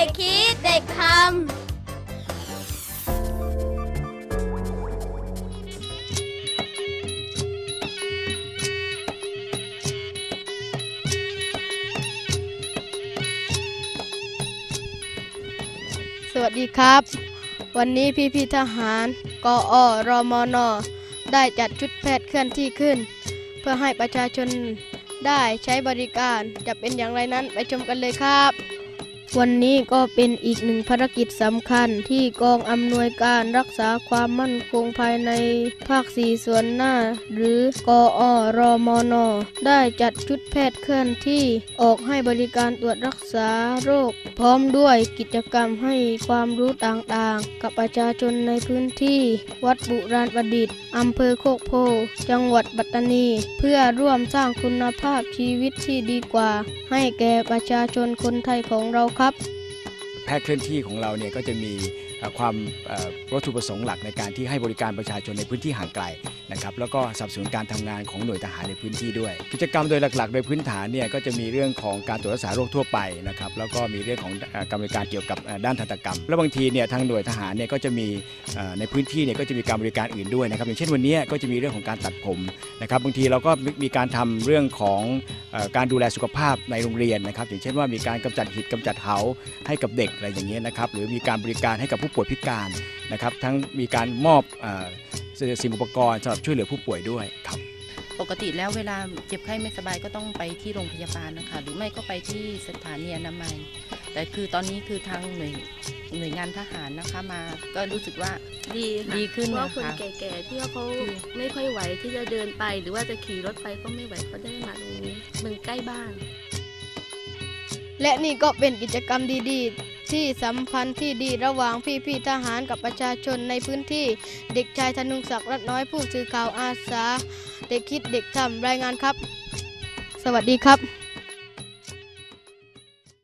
เด็กทำสวัสดีครับ วันนี้พี่พี่ทหาร กอรมน ได้จัดชุดแพทย์เคลื่อนที่ขึ้น เพื่อให้ประชาชนได้ใช้บริการจะเป็นอย่างไรนั้นไปชมกันเลยครับ วันนี้ก็เป็นอีกหนึ่งภารกิจสำคัญที่กองอำนวยการรักษาความมั่นคงภายในภาคสี่ส่วนหน้า หรือกอรมน ได้จัดชุดแพทย์เคลื่อนที่ออกให้บริการตรวจรักษาโรค พร้อมด้วยกิจกรรมให้ความรู้ต่างๆ กับประชาชนในพื้นที่ วัดบุราณประดิษฐ์อำเภอโคกโพ จังหวัดปัตตานี เพื่อร่วมสร้างคุณภาพชีวิตที่ดีกว่า ให้แก่ประชาชนคนไทยของเราครับ แพทย์เคลื่อนที่ของเราเนี่ยก็จะมี ความวัตถุประสงค์หลักในการที่ให้บริการประชาชนในพื้นที่ห่างไกลนะครับแล้วก็สนับสนุนการทำงานของหน่วยทหารในพื้นที่ด้วย กิจกรรมโดยหลักๆ โดยพื้นฐานเนี่ยก็จะมีเรื่องของการตรวจรักษาโรคทั่วไปนะครับแล้วก็มีเรื่องของการบริการเกี่ยวกับด้านทันตกรรม แล้วบางทีเนี่ยทางหน่วยทหารเนี่ยก็จะมีในพื้นที่เนี่ยก็จะมีการบริการอื่นด้วยนะครับอย่างเช่นวันนี้ก็จะมีเรื่องของการตัดผมนะครับบางทีเราก็มีการทำเรื่องของการดูแลสุขภาพในโรงเรียนนะครับอย่างเช่นว่ามีการกำจัดหิดกำจัดเหาให้กับเด็กอะไรอย่างเงี้ยนะครับหรือมีการบริการให้กับผู้ป่วยพิการนะครับ ทั้งมีการมอบเอ่อสิ่งอุปกรณ์สำหรับช่วยเหลือผู้ป่วยด้วยครับปกติแล้วเวลาเจ็บไข้ไม่สบายก็ต้องไปที่โรงพยาบาลนะคะ หรือไม่ก็ไปที่สถานีอนามัย แต่คือตอนนี้คือทางหน่วยหน่วยงานทหารนะคะมา ก็รู้สึกว่าดีค่ะดีขึ้นเพราะว่านะคะคนแก่ๆที่ว่าเขาดีไม่ค่อยไหวที่จะเดินไป หรือว่าจะขี่รถไปก็ไม่ไหวเขาได้มาตรงนี้มันใกล้บ้าน และนี่ก็เป็นกิจกรรมดีๆ ที่สัมพันธ์ที่ดีระหว่างพี่ๆทหารกับประชาชนในพื้นที่ เด็กชายธนุศักดิ์รัตน้อยผู้สื่อข่าวอาสา เด็กคิดเด็กทำรายงานครับ สวัสดีครับ